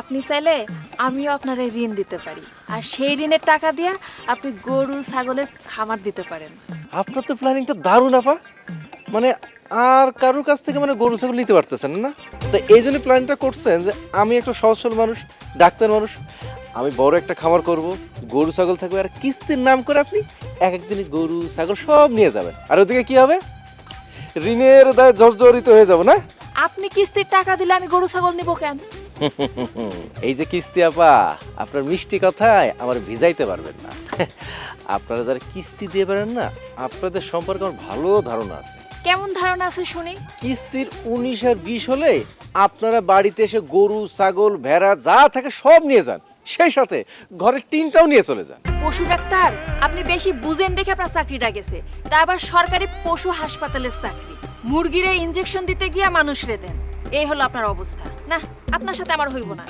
আপনি চাইলে আমিও আপনার ঋণ দিতে পারি। আর সেই ঋণের টাকা দিয়ে আপনি গরু ছাগলের খামার দিতে পারেন। আপনার তো প্ল্যানিংটা দারুণ আপা। মানে আর কারোর কাছ থেকে মানে গরু ছাগল নিতে পারতেছেন না। তো এই জন্য প্ল্যানটা করছেন যে আমি একটা সহজ সরল মানুষ ডাক্তার মানুষ। আমি বড় একটা খামার করব গরু ছাগল থাকবে। আর কিস্তির নাম করে আপনি এক একদিনে গরু ছাগল সব নিয়ে যাবেন। আর ওদিকে কি হবে? ঋণের দায় জর্জরিত হয়ে যাব না? আপনি কিস্তির টাকা দিলে আমি গরু ছাগল নিব কেন? এই যে কিস্তি আপা আপনার মিষ্টি কথায় আমার ভিজাইতে পারবেন না। আপনারা যারা কিস্তি দিয়ে পারেন না আপনাদের সম্পর্কে আমার ভালো ধারণা আছে। কেমন ধারণা আছে শুনি? কিস্তির উনিশ আর বিশ হলে আপনারা বাড়িতে এসে গরু ছাগল ভেড়া যা থাকে সব নিয়ে যান। সেই সাথে ঘরের টিনটাও নিয়ে চলে যান। পশু ডাক্তার আপনি বেশি বুঝেন দেখে আপনার চাকরিটা গেছে। তা আবার সরকারি পশু হাসপাতালের চাকরি। মুরগিরে ইনজেকশন দিতে গিয়ে মানুষ রে দেন এই হলো আপনার অবস্থা। না আপনার সাথে আমার হইব না।